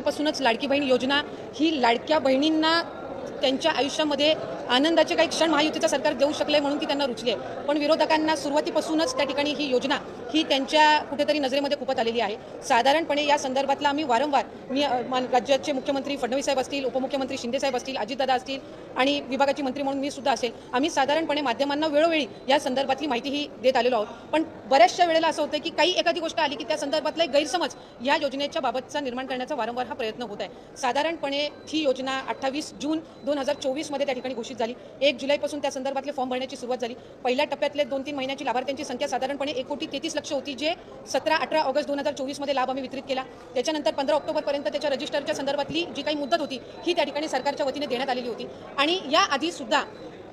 सुरुवातीपासूनच लाडकी बहीण योजना ही लाडक्या बहिणींना त्यांच्या आयुष्यामध्ये आनंदाचे काही क्षण महायुतीचं सरकार देऊ शकले म्हणून ती त्यांना रुचली आहे पण विरोधकांना सुरुवातीपासूनच त्या ठिकाणी ही योजना ही त्यांच्या कुठेतरी नजरेमध्ये खूपच आलेली आहे. साधारणपणे या संदर्भातला आम्ही वारंवार मी राज्याचे मुख्यमंत्री फडणवीस साहेब असतील उपमुख्यमंत्री शिंदेसाहेब असतील अजितदादा असतील आणि विभागाची मंत्री म्हणून मी सुद्धा असेल आम्ही साधारणपणे माध्यमांना वेळोवेळी या संदर्भातली माहितीही देत आलेलो आहोत. पण बऱ्याचशा वेळेला असं होतं की काही एखादी गोष्ट आली की त्या संदर्भातला एक गैरसमज या योजनेच्या बाबतचा निर्माण करण्याचा वारंवार हा प्रयत्न होत आहे. साधारणपणे ही योजना अठ्ठावीस जून दोन हजार चोवीसमध्ये त्या ठिकाणी घोषित झाली. एक जुलैपासून त्या संदर्भातले फॉर्म भरण्याची सुरुवात झाली. पहिल्या टप्प्यातले दोन तीन महिन्याची लाभार्थ्यांची संख्या साधारणपणे एक कोटी तेहतीस लक्ष होती जे सतरा अठरा ऑगस्ट दोन हजार चोवीसमध्ये लाभ आम्ही वितरित केला. त्याच्यानंतर पंधरा ऑक्टोबरपर्यंत त्याच्या रजिस्टरच्या संदर्भातली जी काही मुदत होती ही त्या ठिकाणी सरकारच्या वतीने देण्यात आलेली होती. आणि या आधीसुद्धा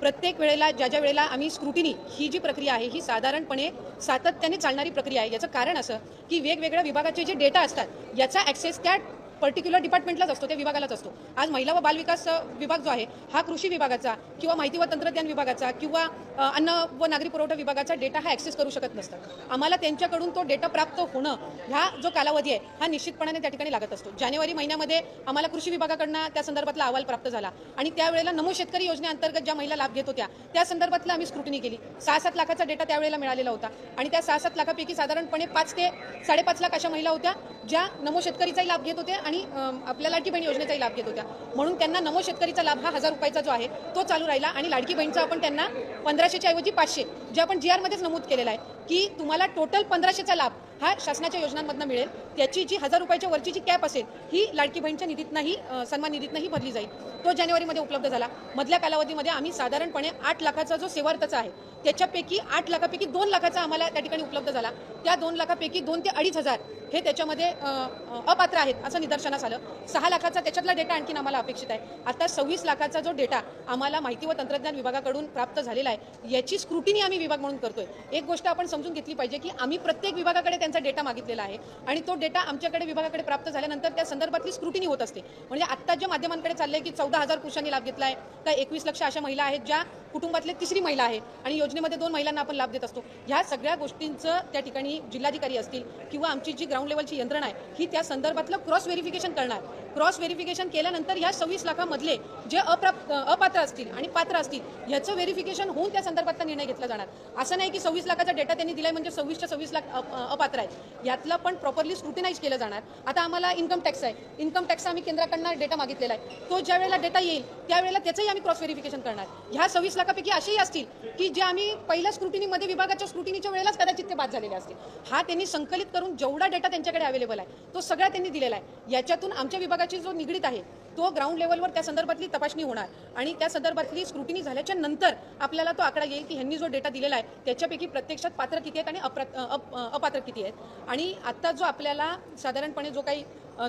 प्रत्येक वेळेला ज्या ज्या वेळेला आम्ही स्क्रुटिनी ही जी प्रक्रिया आहे ही साधारणपणे सातत्याने चालणारी प्रक्रिया आहे. याचं कारण असं की वेगवेगळ्या विभागाचे जे डेटा असतात याचा ॲक्सेस त्या पर्टिक्युलर डिपार्टमेंटलाच असतो त्या विभागालाच असतो. आज महिला व बालविकास विभाग जो आहे हा कृषी विभागाचा किंवा माहिती व तंत्रज्ञान विभागाचा किंवा अन्न व नागरी पुरवठा विभागाचा डेटा हा ॲक्सेस करू शकत नसतात आम्हाला त्यांच्याकडून तो डेटा प्राप्त होणं ह्या जो कालावधी आहे हा निश्चितपणाने त्या ठिकाणी लागत असतो. जानेवारी महिन्यामध्ये आम्हाला कृषी विभागाकडनं त्या संदर्भातला अहवाल प्राप्त झाला आणि त्यावेळेला नमो शेतकरी योजनेअंतर्गत ज्या महिला लाभ घेत होत्या त्या संदर्भातला आम्ही स्क्रुटनी केली. सहा सात लाखाचा डेटा त्यावेळेला मिळालेला होता आणि त्या सहा सात लाखापैकी साधारणपणे पाच ते साडेपाच लाख अशा महिला होत्या ज्या नमो शेतकरीचाही लाभ घेत होत्या आणि आपल्या लाडकी बहीण योजनेचाही लाभ घेत होत्या. म्हणून त्यांना नमो शेतकरीचा लाभ हा हजार रुपयाचा जो आहे तो चालू राहिला आणि लाडकी बहीणचा आपण त्यांना पंधराशेच्या ऐवजी पाचशे जे आपण जी आरमध्येच नमूद केलेला आहे की तुम्हाला टोटल पंधराशेचा लाभ हा शासनाच्या योजनांमधनं मिळेल. त्याची जी हजार रुपयाच्या वरची जी कॅप असेल ही लाडकी बहीणच्या निधीतनंही सन्मान निधीतनंही भरली जाईल. तो जानेवारीमध्ये उपलब्ध झाला. मधल्या कालावधीमध्ये आम्ही साधारणपणे आठ लाखाचा जो सेवार्थचा आहे त्याच्यापैकी आठ लाखापैकी दोन लाखाचा आम्हाला त्या ठिकाणी उपलब्ध झाला. त्या दोन लाखापैकी दोन ते अडीच हजार हे त्याच्यामध्ये अपात्र आहेत असं निदर्शनास आलं. सहा लाखाचा त्याच्यातला डेटा आणखीन आम्हाला अपेक्षित आहे. आता सव्वीस लाखाचा जो डेटा आम्हाला माहिती व तंत्रज्ञान विभागाकडून प्राप्त झालेला आहे याची स्क्रुटिनी आम्ही विभाग म्हणून करतोय. एक गोष्ट आपण समजून घेतली पाहिजे की आम्ही प्रत्येक विभागाकडे त्यांचा डेटा मागितलेला आहे. आणि तो डेटा आमच्याकडे विभागाकडे प्राप्त झाल्यानंतर त्या संदर्भातली स्क्रुटिनी होत असते. म्हणजे आत्ता ज्या माध्यमांकडे चाललंय की चौदा हजार पुरुषांनी लाभ घेतला आहे त्या एकवीस लक्ष अशा महिला आहेत ज्या कुटुंबातले तिसरी महिला आहे आणि योजनेमध्ये दोन महिलांना आपण लाभ देत असतो. ह्या सगळ्या गोष्टींचं त्या ठिकाणी जिल्हाधिकारी असतील किंवा आमची जी ग्राउंड लेवलची यंत्रणा आहे ही त्या संदर्भातलं क्रॉस व्हेरिफिकेशन करणार. क्रॉस व्हेरिफिकेशन केल्यानंतर ह्या सव्वीस लाखामधले जे अप्राप्त अपात्र असतील आणि पात्र असतील याचं व्हेरिफिकेशन होऊन त्या संदर्भातला निर्णय घेतला जाणार. असं नाही की सव्वीस लाखाचा डेटा त्यांनी दिलाय म्हणजे सव्वीसच्या सव्वीस लाख अपात्र अ- आहेत. यातलं पण प्रॉपरली स्क्रुटिनाईज केलं जाणार. आता आम्हाला इन्कम टॅक्स आहे. इन्कम टॅक्स आम्ही केंद्राकडनं डेटा मागितलेला आहे. तो ज्या वेळेला डेटा येईल त्यावेळेला त्याचंही आम्ही क्रॉस व्हेरिफिकेशन करणार. ह्या सव्वीस लाखापैकी असेही असतील की जे आम्ही पहिल्या स्क्रुटिनीमध्ये विभागाच्या स्क्रुटिनीच्या वेळेलाच कदाचित ते बाद झालेले असतील. हा त्यांनी संकलित करून जेवढा डेटा त्यांच्याकडे अवेलेबल आहे तो सगळा त्यांनी दिलेला आहे. याच्यातून आमच्या विभागाची जो निगडीत आहे तो ग्राउंड लेवलवर त्या संदर्भातली तपासणी होणार. आणि त्या संदर्भातली स्क्रुटिनी झाल्याच्यानंतर आपल्याला तो आकडा येईल की ह्यांनी जो डेटा दिलेला आहे त्याच्यापैकी प्रत्यक्षात पात्र किती आहेत आणि अप्र अप- अपात्र किती आहेत. आणि आत्ता जो आपल्याला साधारणपणे जो काही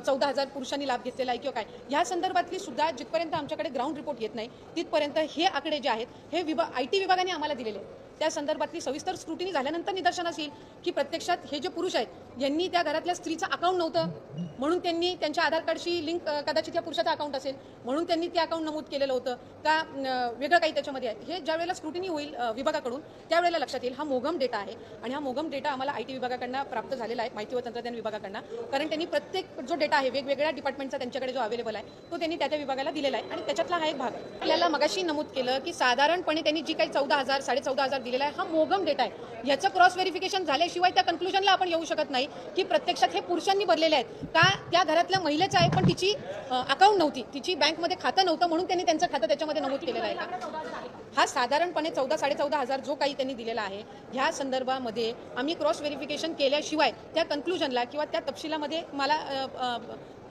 चौदा हजार पुरुषांनी लाभ घेतलेला आहे किंवा काय ह्या संदर्भातली सुद्धा जिथपर्यंत आमच्याकडे ग्राउंड रिपोर्ट येत नाही तिथपर्यंत हे आकडे जे आहेत हे विभाग आय टी विभागाने आम्हाला दिलेले आहेत. त्या संदर्भातली सविस्तर स्क्रुटिनी झाल्यानंतर निदर्शनास येईल की प्रत्यक्षात हे जे पुरुष आहेत यांनी त्या घरातल्या स्त्रीचं अकाउंट नव्हतं. म्हणून त्यांनी त्यांच्या आधार कार्डशी लिंक कदाचित या पुरुषाचं अकाउंट असेल म्हणून त्यांनी ते अकाउंट नमूद केलेलं होतं. का वेगळं काही त्याच्यामध्ये आहे. हे ज्या वेळेला स्क्रुटिनी होईल विभागाकडून त्यावेळेला लक्षात येईल हा मोगम डेटा आहे. आणि हा मोगम डेटा आम्हाला आय टी विभागाकडनं प्राप्त झालेला आहे माहिती व तंत्रज्ञान विभागाकडनं. कारण त्यांनी प्रत्येक जो डेटा आहे वेगवेगळ्या डिपार्टमेंटचा त्यांच्याकडे जो अवेलेबल आहे तो त्यांनी त्या त्या विभागाला दिलेला आहे. आणि त्याच्यातला हा एक भाग आहे. आपल्याला मगाशी नमूद केलं की साधारणपणे त्यांनी जी काही चौदा हजार साडे चौदा हजार दिलेला आहे. हा मोगम डेटा आहे. याचं क्रॉस व्हेरिफिकेशन झाल्याशिवाय त्या कन्क्लुजनला आपण येऊ शकत नाही की प्रत्यक्षात हे पुरुषांनी भरलेले आहेत. का त्या घरातल्या महिलेचं आहे पण तिची अकाउंट नव्हती. तिची बँकमध्ये खातं नव्हतं म्हणून त्यांनी त्यांचं खातं त्याच्यामध्ये नमूद केलेलं आहे. का हा साधारणपणे चौदा साडेचौदा हजार जो काही त्यांनी दिलेला आहे ह्या संदर्भामध्ये आम्ही क्रॉस व्हेरिफिकेशन केल्याशिवाय त्या कन्क्लुजनला किंवा त्या तपशिलामध्ये मला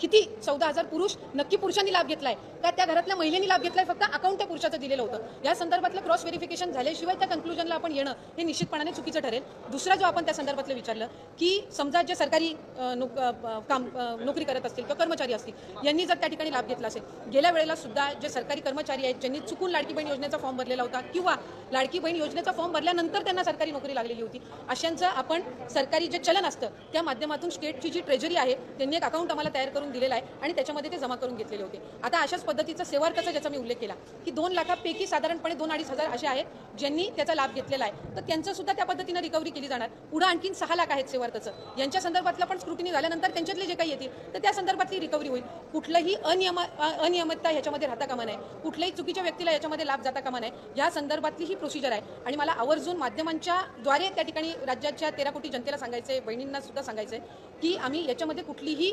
किती चौदा हजार पुरुष नक्की पुरुषांनी लाभ घेतलाय? का त्या घरातल्या महिलेनी लाभ घेतलाय? फक्त अकाउंट त्या पुरुषाचं दिलेलं होतं. या संदर्भातलं क्रॉस व्हेरिफिकेशन झाल्याशिवाय त्या कन्क्लुजनला आपण येणं हे निश्चितपणाने चुकीचं ठरेल. दुसरा जो आपण त्या संदर्भातलं विचारलं की समजा जे सरकारी नोक- काम नोकरी करत असतील किंवा कर्मचारी असतील यांनी जर त्या ठिकाणी लाभ घेतला असेल गेल्या वेळेला सुद्धा जे सरकारी कर्मचारी आहेत ज्यांनी चुकून लाडकी बहीण योजनेचा फॉर्म भरलेला होता किंवा लाडकी बहीण योजनेचा फॉर्म भरल्यानंतर त्यांना सरकारी नोकरी लागलेली होती अशांचं आपण सरकारी जे चलन असतं त्या माध्यमातून स्टेटची जी ट्रेजरी आहे त्यांनी एक अकाउंट आम्हाला तयार करून दिलेलं आहे आणि त्याच्यामध्ये ते जमा करून घेतलेले होते. आता अशाच पद्धतीचा सेवार्थाचा ज्याचा मी उल्लेख केला की दोन लाखापैकी साधारणपणे दोन अडीच हजार असे आहेत ज्यांनी त्याचा लाभ घेतलेला आहे. तर त्यांचं सुद्धा त्या पद्धतीनं रिकव्हरी केली जाणार. पुढे आणखीन सहा लाख आहेत सेवार्थाचं यांच्या संदर्भातलं पण स्क्रुटिनी झाल्यानंतर त्यांच्यातले जे काही येतील तर त्या संदर्भातली रिकव्हरी होईल. कुठलंही अनियम अनियमितता ह्याच्यामध्ये राहता कामा नये. कुठल्याही चुकीच्या व्यक्तीला याच्यामध्ये लाभ जाता कामा नये. या संदर्भातली ही प्रोसिजर आहे. आणि मला आवर्जून माध्यमांच्या द्वारे त्या ठिकाणी राज्याच्या तेरा कोटी जनतेला आहे बहिणींना सुद्धा आहे की आम्ही याच्यामध्ये कुठलीही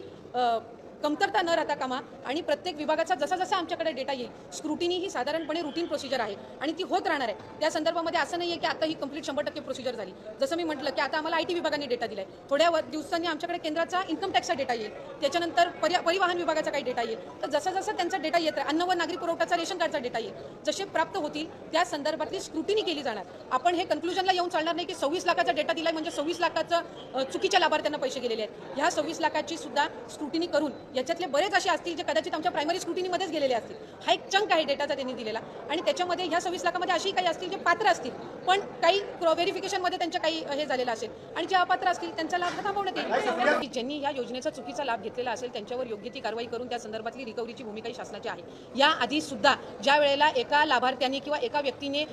कमतरता न राहता कामा आणि प्रत्येक विभागाचा जसा जसा आमच्याकडे डेटा येईल स्क्रुटिनी ही साधारणपणे रुटीन प्रोसिजर आहे आणि ती होत राहणार आहे. त्या संदर्भामध्ये असं नाही आहे की आता ही कंप्लीट शंभर टक्के प्रोसिजर झाली. जसं मी म्हटलं की आता आम्हाला आय टी विभागाने डेटा दिलाय. थोड्या व- दिवसांनी आमच्याकडे केंद्राचा इन्कम टॅक्सचा डेटा येईल. त्याच्यानंतर परि परिवहन विभागाचा काही डेटा येईल. तर जसा जसा त्यांचा डेटा येत आहे अन्न व नागरी पुरवठाचा रेशन कार्डचा डेटा येईल. जसे प्राप्त होतील त्या संदर्भातली स्क्रुटिनी केली जाणार. आपण हे कन्क्लुजनला येऊन चालणार नाही की सव्वीस लाखाचा डेटा दिलाय म्हणजे सव्वीस लाखाचं चुकीच्या लाभार्थ्यांना पैसे गेलेले आहेत. ह्या सव्वीस लाखाची सुद्धा स्क्रुटिनी करून याच्यातले बरेच असे असतील जे कदाचित आमच्या प्रायमरी स्क्रुटिनीमध्येच गेलेले असतील. हा एक चंक आहे डेटाचा त्यांनी दिलेला. आणि त्याच्यामध्ये ह्या सव्वीस लाखामध्ये अशी काही असतील जे पात्र असतील पण काही व्हेरिफिकेशनमध्ये त्यांच्या काही हे झालेलं असेल. आणि जे अपात्र असतील त्यांचा लाभ थांबवण्यात येईल. ज्यांनी या योजनेचा चुकीचा लाभ घेतलेला असेल त्यांच्यावर योग्य ती कारवाई करून त्या संदर्भातली रिकव्हरीची भूमिका ही शासनाची आहे. या आधी सुद्धा ज्या वेळेला एका लाभार्थ्यांनी किंवा एका व्यक्तीने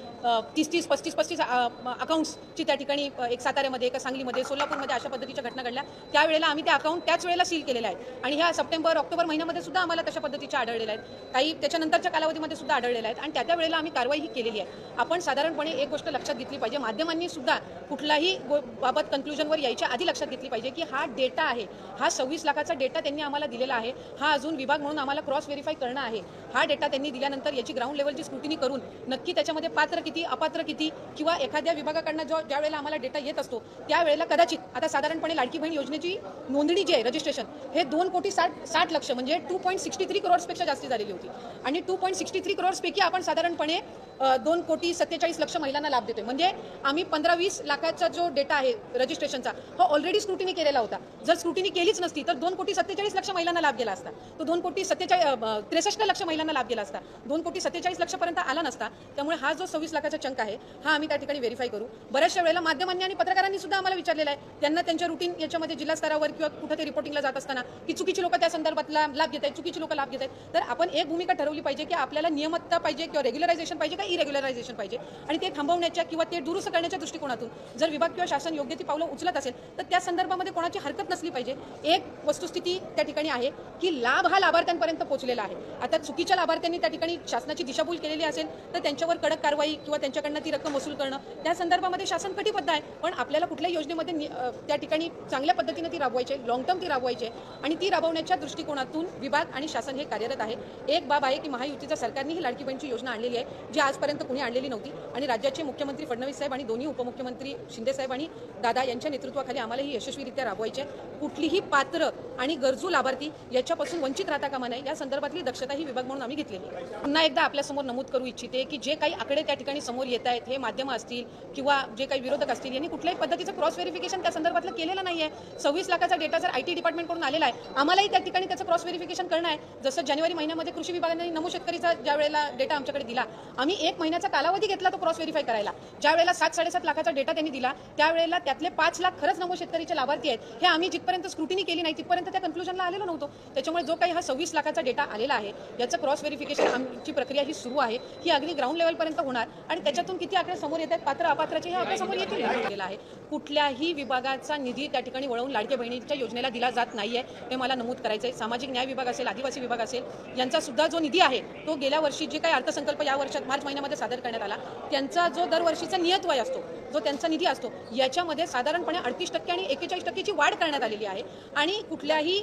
तीस तीस पस्तीस पस्तीस अकाउंट्सची त्या ठिकाणी एक साताऱ्यामध्ये एका सांगलीमध्ये सोलापूरमध्ये अशा पद्धतीच्या घटना घडल्या त्यावेळेला आम्ही ते अकाउंट त्याच वेळेला सील केलेलं आहे आणि ह्या सप्टेंबर ऑक्टोबर महिन्यामध्ये सुद्धा आम्हाला तशा पद्धतीच्या आढळलेल्या आहेत. काही त्याच्यानंतरच्या कालावधीमध्ये सुद्धा आढळलेल्या आहेत. आणि त्या त्या वेळेला आम्ही कारवाई ही केलेली आहे. आपण साधारणपणे एक गोष्ट लक्षात घेतली पाहिजे. माध्यमांनी सुद्धा कुठलाही गो- बाबत कन्क्लुजनवर यायच्या आधी लक्षात घेतली पाहिजे की हा डेटा आहे. हा सव्वीस लाखाचा डेटा त्यांनी आम्हाला दिलेला आहे. हा अजून विभाग म्हणून आम्हाला क्रॉस व्हेरीफाय करणं आहे. हा डेटा त्यांनी दिल्यानंतर याची ग्राउंड लेवलची स्क्रुटिनी करून नक्की त्याच्यामध्ये पात्र किती अपात्र किती किंवा एखाद्या विभागाकडनं जो ज्या वेळेला आम्हाला डेटा येत असतो त्यावेळेला कदाचित आता साधारणपणे लाडकी बहीण योजनेची नोंदणी जी आहे रजिस्ट्रेशन हे दोन कोटी साठ साठ लक्ष म्हणजे टू पॉईंट सिक्स्टी थ्री करोड्सपेक्षा जास्त झालेली होती. आणि टू पॉईंट सिक्स्टी थ्री करोड्सपैकी आपण साधारणपणे दोन कोटी सत्तेचाळीस लक्ष महिलांना लाभ देतोय. म्हणजे आम्ही पंधरा वीस लाखाचा जो डेटा आहे रजिस्ट्रेशनचा हा ऑलरेडी स्क्रुटिनी केलेला होता. जर स्क्रुटिनी केलीच नसती तर दोन कोटी सत्तेचाळीस लक्ष महिलांना लाभ गेला असता. तो दोन कोटी सत्तेचाळीस त्रेसष्ट लक्ष महिलांना लाभ गेला असता. दोन कोटी सत्तेचाळीस लक्षपर्यंत आला नसता त्यामुळे हा जो सव्वीस लाखाचा चंक आहे हा आम्ही त्या ठिकाणी व्हेरीफाय करू. बऱ्याचशा वेळेला माध्यमांनी आणि पत्रकारांनी सुद्धा आम्हाला विचारलेलं आहे. त्यांना त्यांच्या रुटीन याच्यामध्ये जिल्हा स्तरावर किंवा कुठं ते रिपोर्टिंगला जात असताना की चुकीची लोक त्या संदर्भातला लाभ घेत आहेत चुकीची लोक लाभ घेत आहेत तर आपण एक भूमिका ठरवली पाहिजे की आपल्याला नियमितता पाहिजे किंवा रेग्युलरायझेशन पाहिजे का इरेग्युलरायझेशन पाहिजे. आणि ते थांबवण्याच्या किंवा ते दुरुस्त करण्याच्या दृष्टिकोनातून जर विभाग किंवा शासन योग्य ती पावलं उचलत असेल तर त्या संदर्भामध्ये कोणाची हरकत नसली पाहिजे. एक वस्तुस्थिती त्या ठिकाणी आहे की लाभ हा लाभार्थ्यांपर्यंत पोहोचलेला आहे. आता चुकीच्या लाभार्थ्यांनी त्या ठिकाणी शासनाची दिशाभूल केलेली असेल तर त्यांच्यावर कडक कारवाई किंवा त्यांच्याकडनं ती रक्कम वसूल करणं त्या संदर्भामध्ये शासन कटिबद्ध आहे. पण आपल्याला कुठल्याही योजनेमध्ये त्या ठिकाणी चांगल्या पद्धतीने ती राबवायची लॉंग टर्म ती राबवायची आणि ती राबवण्याच्या दृष्टिकोनातून विभाग आणि शासन हे कार्यरत आहे. एक बाब आहे की महायुतीच्या सरकारने ही लाडकी बहीणची योजना आणलेली आहे जी आजपर्यंत कुणी आणलेली नव्हती. आणि राज्याचे मुख्यमंत्री फडणवीस साहेब आणि दोन्ही उपमुख्यमंत्री शिंदे साहेब आणि दादा यांच्या नेतृत्वाखाली आम्हाला ही यशस्वीरित्या राबवायची. आहे कुठलीही पात्र आणि गरजू लाभार्थी याच्यापासून वंचित राहता कामा नये. या संदर्भातली दक्षता ही विभाग म्हणून आम्ही घेतलेली पुन्हा एकदा आपल्यासमोर नमूद करू इच्छिते की जे काही आकडे त्या ठिकाणी समोर येत आहेत हे माध्यमं असतील किंवा जे काही विरोधक असतील यांनी कुठल्याही पद्धतीचं क्रॉस व्हेरिफिकेशन त्या संदर्भातलं केलेलं नाही आहे सव्वीस लाखाचा डेटा जर आय टी डिपार्टमेंटकडून आलेला आहे आम्हालाही त्या ठिकाणी त्याचं क्रॉस व्हेरिफिकेशन करणं आहे. जसं जानेवारी महिन्यामध्ये कृषी विभागाने नमो शेतकरीचा ज्या वेळेला डेटा आमच्याकडे दिला आम्ही एक महिन्याचा कालावधी घेतला तो क्रॉस व्हेरीफाय करायला. ज्या वेळेला सात साडेसात लाखाचा डेटा त्यांनी दिला त्यावेळेला त्यातले पाच लाख खरंच नमो शेतकरीचे लाभार्थी आहेत हे आम्ही जिथपर्यंत स्क्रुटिनी केली नाही तिथपर्यंत त्या कन्क्लुजनला आलेलो नव्हतो. त्याच्यामुळे जो काही हा सव्वीस लाखाचा डेटा आलेला आहे याचं क्रॉस व्हेरिफिकेशन आमची प्रक्रिया ही सुरू आहे ही अगदी ग्राउंड लेवलपर्यंत होणार आणि त्याच्यातून किती आकडे समोर येत आहेत पात्र अपात्राचे हे आकडे समोर येतील. केलेला आहे. कुठल्याही विभागाचा निधी त्या ठिकाणी वळवून लाडक्या बहिणीच्या योजनेला दिला जात नाहीये हे मला नमूद करायचं आहे सामाजिक न्याय विभाग असेल आदिवासी विभाग असेल यांचा सुद्धा जो निधी आहे तो गेल्या वर्षी जे काही अर्थसंकल्प या वर्षात मार्च महिन्यामध्ये सादर करण्यात आला. त्यांचा जो दरवर्षीचा नियतवय असतो जो त्यांचा निधी असतो याच्यामध्ये साधारणपणे अडतीस टक्के आणि एकेचाळीस टक्केची वाढ करण्यात आलेली आहे. आणि कुठल्याही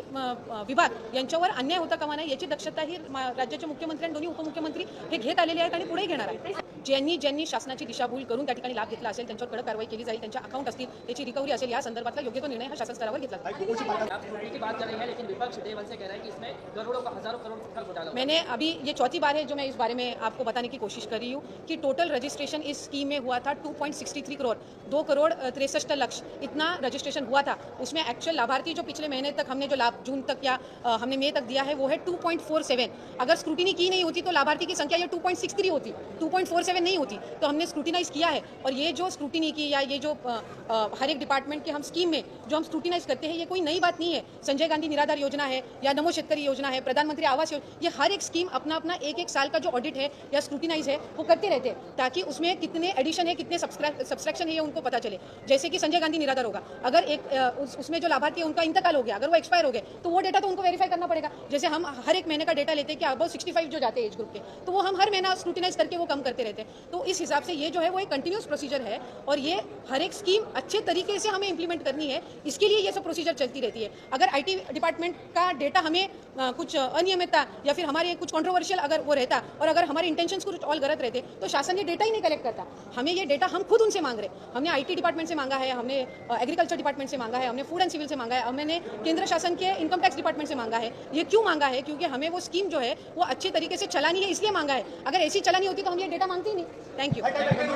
विभाग यांच्यावर अन्याय होता कामा नाही याची दक्षता ही राज्याचे मुख्यमंत्री आणि दोन्ही उपमुख्यमंत्री हे घेत आलेले आहेत आणि पुढे घेणार आहेत. ज्यांनी ज्यांनी शासनाची दिशाभूल करून त्या ठिकाणी लाभ घेतला असेल त्यांच्यावर कडक कारवाई केली जाईल त्यांच्या अकाउंट असतील त्याची रिकव्हरी असेल या संदर्भातला योग्य तो निर्णय हा शासन स्तरावर घेतला मैंने अभी ये चौथी बार है जो मैं इस बारे में आपको बताने की कोशिश कर रही हूँ कि टोटल रजिस्ट्रेशन इस स्कीम में हुआ था 2.63 करोड़ दो करोड़ तिरसठ लक्ष। इतना रजिस्ट्रेशन हुआ था। उसमें एक्चुअल लाभार्थी जो पिछले महीने तक हमने जो लाभ जून तक या हमने मई तक दिया है वो है 2.47 अगर स्क्रूटिनी की नहीं होती तो लाभार्थी की संख्या ये 2.63 होती। 2.47 सेवन नहीं होती। तो हमने स्क्रूटिनाइज किया है और ये जो स्क्रूटिनी की या ये जो अ, हर एक डिपार्टमेंट के हम स्कीम में जो हम स्क्रूटिनाइज करते हैं ये कोई नई बात नहीं है। संजय गांधी निराधार योजना है या नमो शेतकरी योजना है प्रधानमंत्री आवास योजना ये हर एक स्कीम अपना अपना एक एक साल का जो ऑडिट है या स्क्रूटिनाइज है वो करते रहते हैं ताकि उसमें कितने एडिशन है कितने सब्सट्रैक्शन है उनको पता चले। जैसे कि संजय गांधी निराधार होगा। अगर एक उसमें जो लाभार्थी है उनका इंतकाल हो गया अगर वो एक्सपायर हो गए तो वो डेटा तो उनको वेरीफाई करना पड़ेगा। जैसे हम हर एक महीने का डेटा लेते हैं कि अबाउट सिक्सटी जो जाते हैं एज ग्रुप के तो वो हम हर महीना स्क्रूटिनाइज करके वो कम करते रहते हैं। तो इस हिसाब से ये जो है वो एक कंटिन्यूस प्रोसीजर है और ये हर एक स्कीम अच्छे तरीके से हमें इंप्लीमेंट करनी है। इसके लिए ये सब प्रोसीजर चलती रहती है। अगर आईटी डिपार्टमेंट का डेटा हमें अ, कुछ अनियमितता या फिर हमारे कुछ कॉन्ट्रोवर्शियल अगर वो रहता और अगर हमारे इंटेंशन कुछ ऑल गलत रहते तो शासन ये डेटा ही नहीं कलेक्ट करता। हमें ये डेटा हम खुद उनसे मांग रहे हमने आईटी डिपार्टमेंट से मांगा है हमने एग्रीकल्चर डिपार्टमेंट से मांगा है हमने फ़ूड एंड सिविल से मांगा है हमने केंद्र शासन के इनकम टैक्स डिपार्टमेंट से मांगा है। ये क्यों मांगा है? क्योंकि हमें वो स्कीम जो है वो अच्छे तरीके से चलानी है इसलिए मांगा है। अगर ऐसी चलानी होती तो हम ये डेटा मांगते ही नहीं थैंक यू